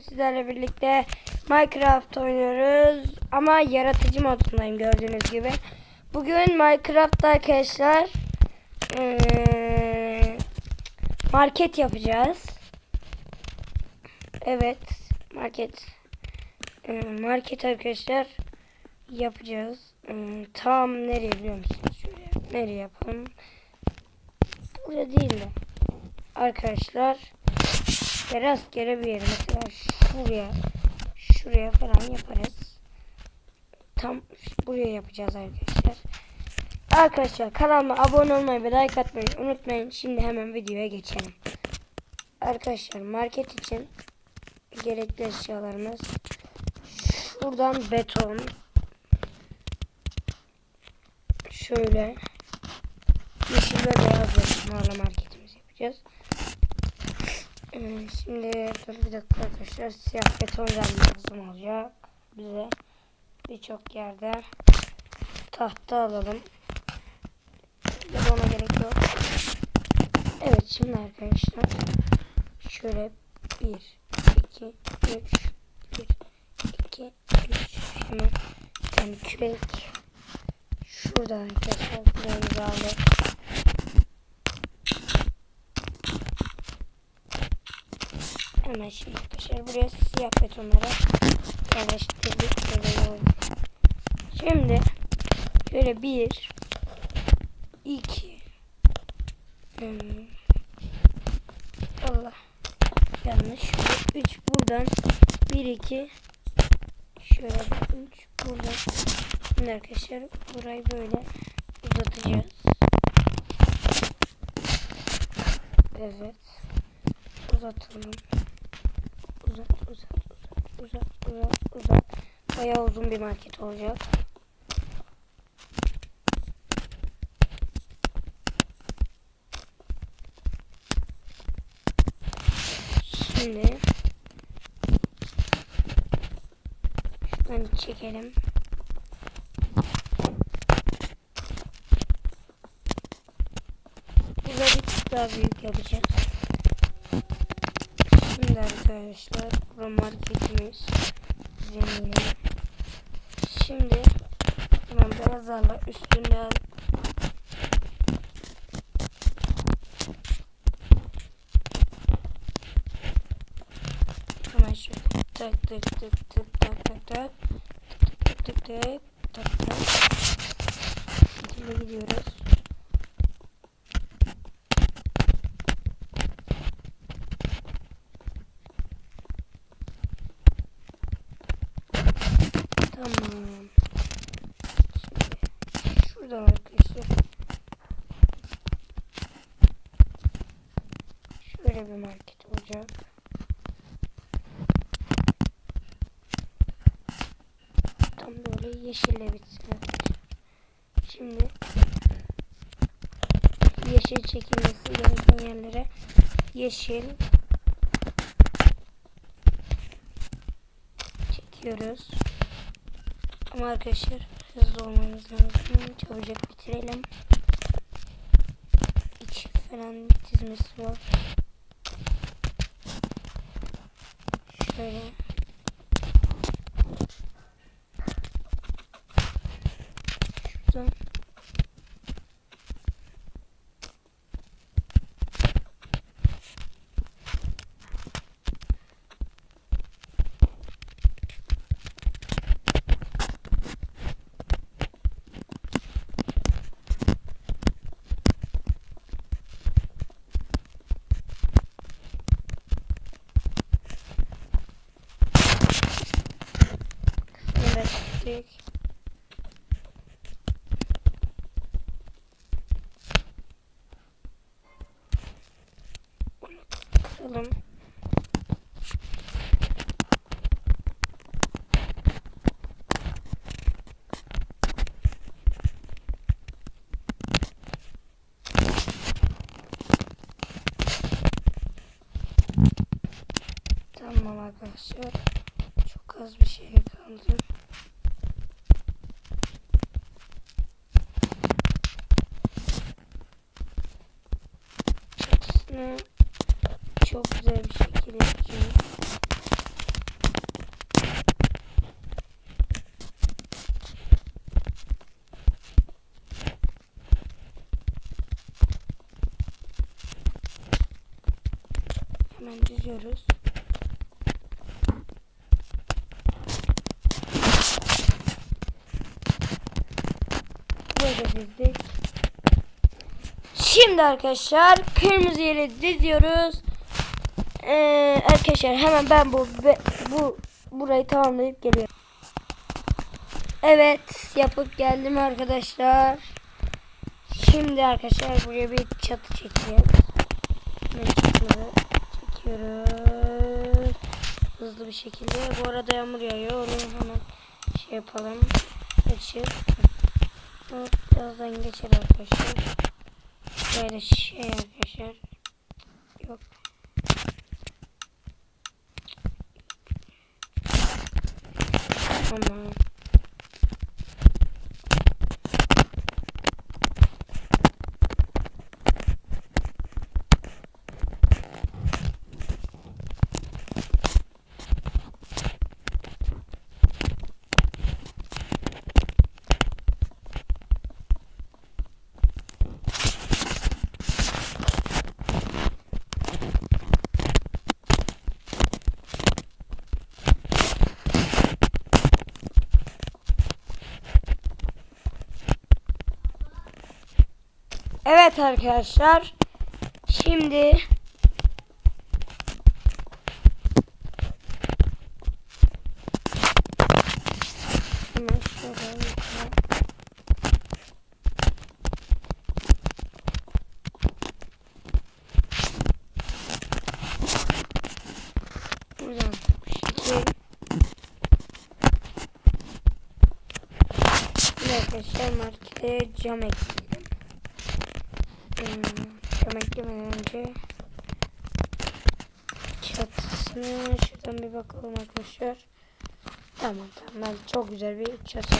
Sizlerle birlikte Minecraft oynuyoruz ama yaratıcı modundayım gördüğünüz gibi. Bugün Minecraft'ta arkadaşlar market yapacağız. Evet market market arkadaşlar yapacağız. Tam nereye biliyor musunuz? Şöyle nereye yapalım? Burada değil de arkadaşlar işte rastgele bir yere mesela şuraya şuraya falan yaparız. Tam buraya yapacağız arkadaşlar. Arkadaşlar kanalıma abone olmayı ve like atmayı unutmayın. Şimdi hemen videoya geçelim. Arkadaşlar market için gerekli eşyalarımız şuradan beton şöyle yeşil ve beyaz betonlarla marketimizi yapacağız. Ee, Şimdi dur bir dakika arkadaşlar. Siyah beton lazım olacak. Bize birçok yerde tahta alalım. Ya da ona gerek yok. Evet şimdi arkadaşlar şöyle 1 2 3 1 2 3 hemen yani kürek şurada arkadaşlar. Küreğimizi aldık Şimdi arkadaşlar buraya siyah betonlara yerleştirdik. Şimdi şöyle bir iki hmm, Allah yanlış. Üç buradan bir iki şöyle üç buradan Şimdi arkadaşlar burayı böyle uzatacağız. Evet. Uzatalım uzat uzat uzat uzat uzat bayağı uzun bir market olacak. Şimdi şuradan çekelim. Burada bir tık daha büyük yapacağız. Arkadaşlar bu marketimiz zemini. Şimdi hemen beyazlarla üstünden hemen şöyle tık tık tık tık tak tak tak tık tık tık tak tak şekilde gidiyoruz. Tamam. Şuradan arkadaşlar. Şöyle bir market olacak. Tam böyle yeşille bitsin. Şimdi yeşil çekilmesi gereken yerlere yeşil çekiyoruz. Ama arkadaşlar hızlı olmamız lazım. Çabucak bitirelim. İç falan dizmesi var. Şöyle. Şuradan. Kıralım. Tamam arkadaşlar. Çok az bir şey kaldı. Çatısını çok güzel bir şekilde yapacağım. Diziyoruz. Böyle dizdik. Şimdi arkadaşlar kırmızı yere diziyoruz. Ee, arkadaşlar hemen ben bu bu burayı tamamlayıp geliyorum. Evet yapıp geldim arkadaşlar. Şimdi arkadaşlar buraya bir çatı çekeceğiz. Ben çatını çekiyoruz. Hızlı bir şekilde. Bu arada yağmur yağıyor. Onu hemen şey yapalım. Geçir. Evet, birazdan geçer arkadaşlar. Böyle şey arkadaşlar. Yok. Tamam. Evet arkadaşlar. Şimdi arkadaşlar markete cam ekledim. Cam eklemeden önce çatısını şuradan bir bakalım arkadaşlar. Tamam tamam çok güzel bir çatı.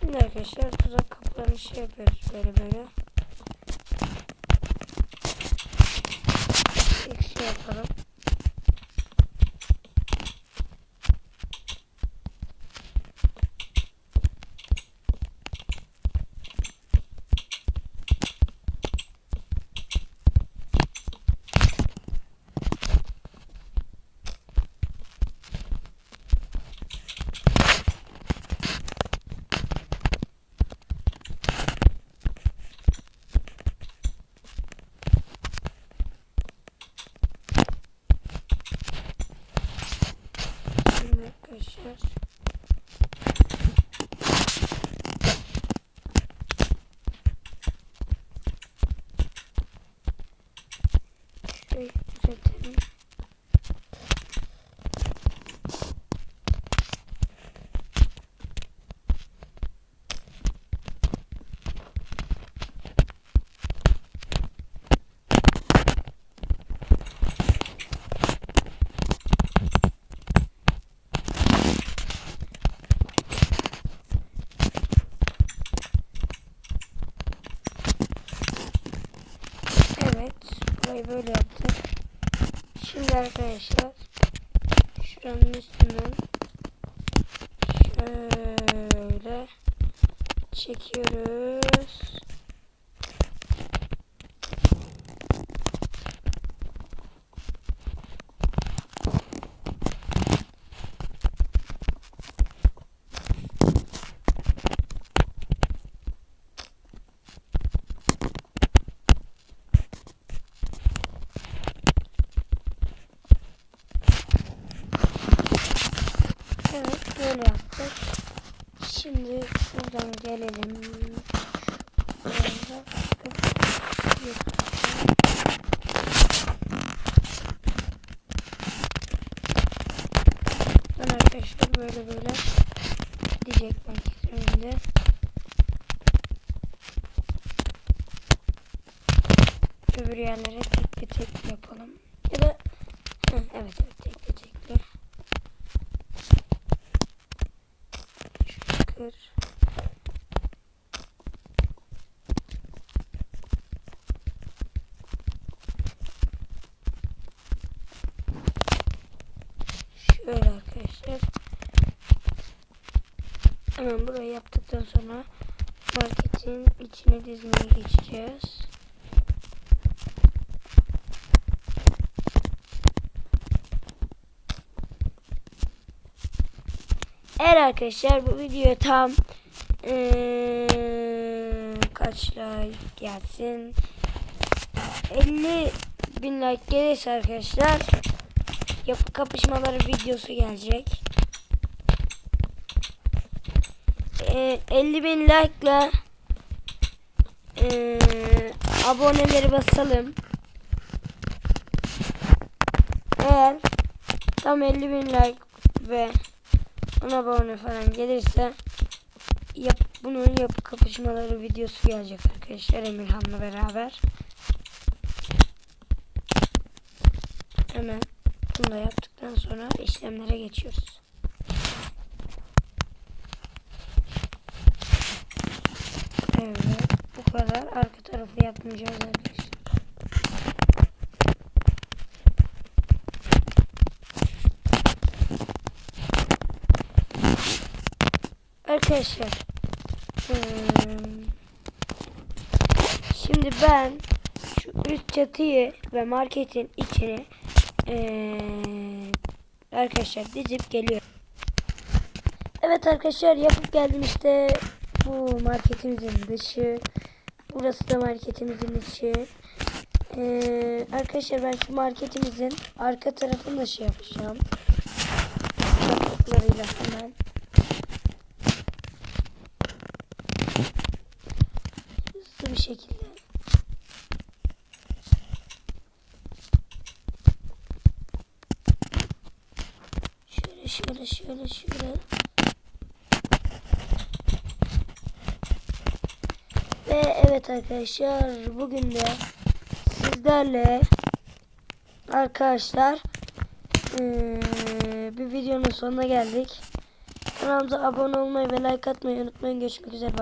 Şimdi arkadaşlar tuzak kapılarını şey yapıyoruz böyle böyle. İlk şey yapalım. Şimdi arkadaşlar. Şurayı düzeltelim. Evet. Burayı böyle yaptık. Şimdi arkadaşlar şuranın üstünden şöyle çekiyoruz. Evet böyle yaptık. Şimdi şuradan gelelim. Ben arkadaşlar böyle böyle gidecek önünde. Öbür yerlere tekli tekli yapalım. Ya da evet evet tekli Kır. Şöyle arkadaşlar. Hemen burayı yaptıktan sonra marketin içine dizmeye geçeceğiz. Eğer arkadaşlar bu videoya tam eee, kaç like gelsin 50 bin like gelirse arkadaşlar yapı kapışmaları videosu gelecek. Eee 50 bin like ile eee, aboneleri basalım. Eğer tam 50 bin like ve 10 abone falan gelirse yap, bunun yapı kapışmaları videosu gelecek arkadaşlar Emirhan'la beraber. Hemen bunu da yaptıktan sonra işlemlere geçiyoruz. Evet bu kadar arka tarafı yapmayacağız arkadaşlar. Arkadaşlar. hmm, Şimdi ben şu üst çatıyı ve marketin içini eee, arkadaşlar dizip geliyorum. Evet arkadaşlar yapıp geldim işte bu marketimizin dışı. Burası da marketimizin içi. Eee, arkadaşlar ben şu marketimizin arka tarafını da şey yapacağım. Yaptıklarıyla hemen. hızlı bir şekilde. Şöyle şöyle şöyle şöyle. Ve evet arkadaşlar bugün de sizlerle arkadaşlar bir videonun sonuna geldik. Kanalımıza abone olmayı ve like atmayı unutmayın. Görüşmek üzere.